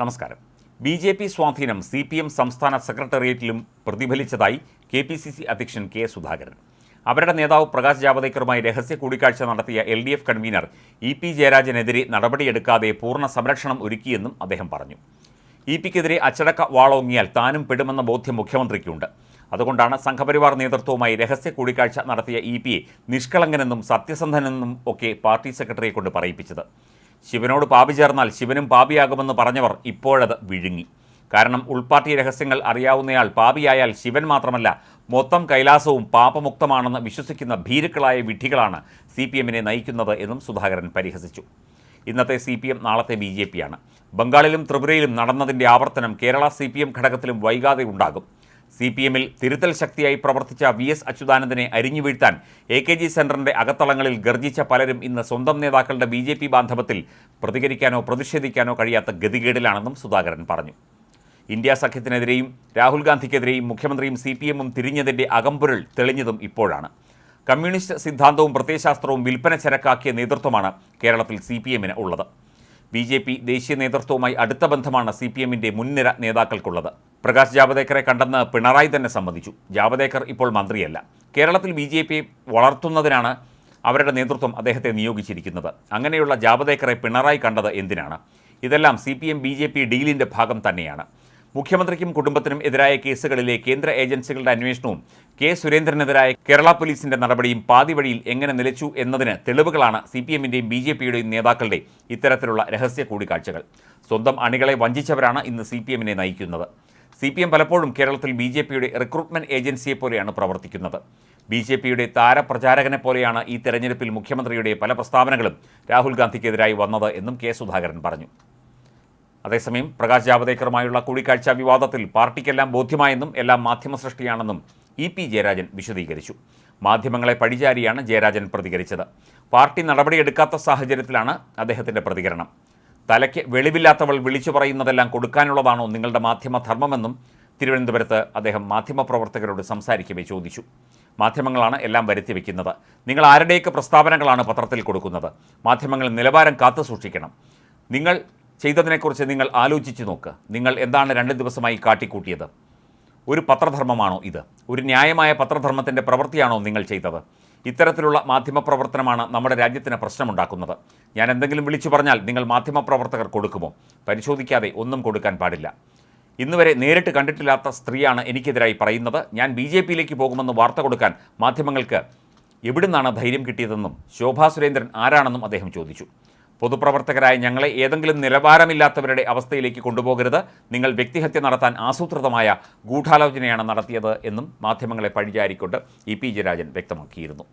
നമസ്കാരം. B J P സ്വാധീനം C P M സംസ്ഥാന സെക്രട്ടേറിയറ്റിലും പ്രതിഫലിച്ചതായി കെ പി സി സി അധ്യക്ഷൻ കെ സുധാകരൻ. അവരുടെ നേതാവ് പ്രകാശ് ജാവദേക്കറുമായി രഹസ്യ കൂടിക്കാഴ്ച നടത്തിയ L D F convener E P ജയരാജനെതിരെ നടപടിയെടുക്കാതെ പൂർണ സംരക്ഷണം ഒരുക്കിയെന്നും അദ്ദേഹം പറഞ്ഞു. ഇ പിക്കെതിരെ അച്ചടക്ക വാളോങ്ങിയാൽ താനും പെടുമെന്ന ബോധ്യം മുഖ്യമന്ത്രിക്കുണ്ട്. അതുകൊണ്ടാണ് സംഘപരിവാർ നേതൃത്വവുമായി രഹസ്യ കൂടിക്കാഴ്ച നടത്തിയ ഇ പിയെ നിഷ്കളങ്കനെന്നും സത്യസന്ധനെന്നും ഒക്കെ പാർട്ടി സെക്രട്ടറിയെ കൊണ്ട് പറയിപ്പിച്ചത്. ശിവനോട് പാപി ചേർന്നാൽ ശിവനും പാപിയാകുമെന്ന് പറഞ്ഞവർ ഇപ്പോഴത് വിഴുങ്ങി. കാരണം ഉൾപാർട്ടി രഹസ്യങ്ങൾ അറിയാവുന്നയാൾ പാപിയായാൽ ശിവൻ മാത്രമല്ല മൊത്തം കൈലാസവും പാപമുക്തമാണെന്ന് വിശ്വസിക്കുന്ന ഭീരുക്കളായ വിഡ്ഢികളാണ് സി പി എമ്മിനെ നയിക്കുന്നത് എന്നും സുധാകരൻ പരിഹസിച്ചു. ഇന്നത്തെ സി പി എം നാളത്തെ ബി ജെ പിയാണ് ബംഗാളിലും ത്രിപുരയിലും നടന്നതിന്റെ ആവർത്തനം കേരള സി പി എം ഘടകത്തിലും വൈകാതെ ഉണ്ടാകും. സി പി എമ്മിൽ തിരുത്തൽ ശക്തിയായി പ്രവർത്തിച്ച വി എസ് അച്യുതാനന്ദനെ അരിഞ്ഞു വീഴ്ത്താൻ എ കെ ജി സെന്ററിന്റെ അകത്തളങ്ങളിൽ ഗർജിച്ച പലരും ഇന്ന് സ്വന്തം നേതാക്കളുടെ ബി ജെ പി ബാന്ധവത്തിൽ പ്രതികരിക്കാനോ പ്രതിഷേധിക്കാനോ കഴിയാത്ത ഗതികേടിലാണെന്നും സുധാകരൻ പറഞ്ഞു. ഇന്ത്യ സഖ്യത്തിനെതിരെയും രാഹുൽ ഗാന്ധിക്കെതിരെയും മുഖ്യമന്ത്രിയും സി പി എമ്മും തിരിഞ്ഞതിന്റെ അകമ്പുരൾ തെളിഞ്ഞതും ഇപ്പോഴാണ്. കമ്മ്യൂണിസ്റ്റ് സിദ്ധാന്തവും പ്രത്യയശാസ്ത്രവും വിൽപ്പന ചരക്കാക്കിയ നേതൃത്വമാണ് കേരളത്തിൽ സി പി എമ്മിന് ഉള്ളത്. ബി ജെ പി ദേശീയ നേതൃത്വവുമായി അടുത്ത ബന്ധമാണ് സി പി എമ്മിന്റെ മുൻനിര നേതാക്കൾക്കുള്ളത്. പ്രകാശ് ജാവദേക്കറെ കണ്ടെന്ന് പിണറായി തന്നെ സമ്മതിച്ചു. ജാവദേക്കർ ഇപ്പോൾ മന്ത്രിയല്ല. കേരളത്തിൽ ബി ജെ പി വളർത്തുന്നതിനാണ് അവരുടെ നേതൃത്വം അദ്ദേഹത്തെ നിയോഗിച്ചിരിക്കുന്നത്. അങ്ങനെയുള്ള ജാവദേക്കറെ പിണറായി കണ്ടത് എന്തിനാണ്? ഇതെല്ലാം C P M B J P ഡീലിന്റെ ഭാഗം തന്നെയാണ്. മുഖ്യമന്ത്രിക്കും കുടുംബത്തിനും എതിരായ കേസുകളിലെ കേന്ദ്ര ഏജൻസികളുടെ അന്വേഷണവും കെ സുരേന്ദ്രനെതിരായ കേരള പോലീസിന്റെ നടപടിയും പാതിവഴിയിൽ എങ്ങനെ നിലച്ചു എന്നതിന് തെളിവുകളാണ് സി പി എമ്മിന്റെയും ബി ജെ പിയുടെയും നേതാക്കളുടെ ഇത്തരത്തിലുള്ള രഹസ്യ കൂടിക്കാഴ്ചകൾ. സ്വന്തം അണികളെ വഞ്ചിച്ചവരാണ് ഇന്ന് സി പി എമ്മിനെ നയിക്കുന്നത്. സി പി എം പലപ്പോഴും കേരളത്തിൽ ബി ജെ പിയുടെ റിക്രൂട്ട്മെന്റ് ഏജൻസിയെ പോലെയാണ് പ്രവർത്തിക്കുന്നത്. ബി ജെ പിയുടെ താരപ്രചാരകനെ പോലെയാണ് ഈ തെരഞ്ഞെടുപ്പിൽ മുഖ്യമന്ത്രിയുടെ പല പ്രസ്താവനകളും രാഹുൽ ഗാന്ധിക്കെതിരായി വന്നത് എന്നും കെ സുധാകരൻ പറഞ്ഞു. അതേസമയം പ്രകാശ് ജാവദേക്കറുമായുള്ള കൂടിക്കാഴ്ച വിവാദത്തിൽ പാർട്ടിക്കെല്ലാം ബോധ്യമായെന്നും എല്ലാം മാധ്യമ സൃഷ്ടിയാണെന്നും ഇ പി ജയരാജൻ വിശദീകരിച്ചു. മാധ്യമങ്ങളെ പഴിചാരിയാണ് ജയരാജൻ പ്രതികരിച്ചത്. പാർട്ടി നടപടിയെടുക്കാത്ത സാഹചര്യത്തിലാണ് അദ്ദേഹത്തിന്റെ പ്രതികരണം. തലയ്ക്ക് വെളിവില്ലാത്തവൾ വിളിച്ചു പറയുന്നതെല്ലാം കൊടുക്കാനുള്ളതാണോ നിങ്ങളുടെ മാധ്യമ ധർമ്മമെന്നും തിരുവനന്തപുരത്ത് അദ്ദേഹം മാധ്യമപ്രവർത്തകരോട് സംസാരിക്കവേ ചോദിച്ചു. മാധ്യമങ്ങളാണ് എല്ലാം വരുത്തി വയ്ക്കുന്നത് നിങ്ങൾ ആരുടെയൊക്കെ പ്രസ്താവനകളാണ് പത്രത്തിൽ കൊടുക്കുന്നത്? മാധ്യമങ്ങൾ നിലവാരം കാത്തു സൂക്ഷിക്കണം. നിങ്ങൾ ചെയ്തതിനെക്കുറിച്ച് നിങ്ങൾ ആലോചിച്ച് നോക്ക്. നിങ്ങൾ എന്താണ് രണ്ട് ദിവസമായി കാട്ടിക്കൂട്ടിയത്? ഒരു പത്രധർമ്മമാണോ ഇത്? ഒരു ന്യായമായ പത്രധർമ്മത്തിന്റെ പ്രവൃത്തിയാണോ നിങ്ങൾ ചെയ്തത്? ഇത്തരത്തിലുള്ള മാധ്യമപ്രവർത്തനമാണ് നമ്മുടെ രാജ്യത്തിന് പ്രശ്നമുണ്ടാക്കുന്നത്. ഞാൻ എന്തെങ്കിലും വിളിച്ചു പറഞ്ഞാൽ നിങ്ങൾ മാധ്യമപ്രവർത്തകർ കൊടുക്കുമോ? പരിശോധിക്കാതെ ഒന്നും കൊടുക്കാൻ പാടില്ല. ഇന്നുവരെ നേരിട്ട് കണ്ടിട്ടില്ലാത്ത സ്ത്രീയാണ് എനിക്കെതിരായി പറയുന്നത്. ഞാൻ ബി ജെ പിയിലേക്ക് പോകുമെന്ന് വാർത്ത കൊടുക്കാൻ മാധ്യമങ്ങൾക്ക് എവിടുന്നാണ് ധൈര്യം കിട്ടിയതെന്നും ശോഭാ സുരേന്ദ്രൻ ആരാണെന്നും അദ്ദേഹം ചോദിച്ചു. പൊതുപ്രവർത്തകരായ ഞങ്ങളെ ഏതെങ്കിലും നിലവാരമില്ലാത്തവരുടെ അവസ്ഥയിലേക്ക് കൊണ്ടുപോകരുത്. നിങ്ങൾ വ്യക്തിഹത്യ നടത്താൻ ആസൂത്രിതമായ ഗൂഢാലോചനയാണ് നടത്തിയത് എന്നും മാധ്യമങ്ങളെ പഴിചാരിക്കൊണ്ട് ഇ പി ജയരാജൻ വ്യക്തമാക്കിയിരുന്നു.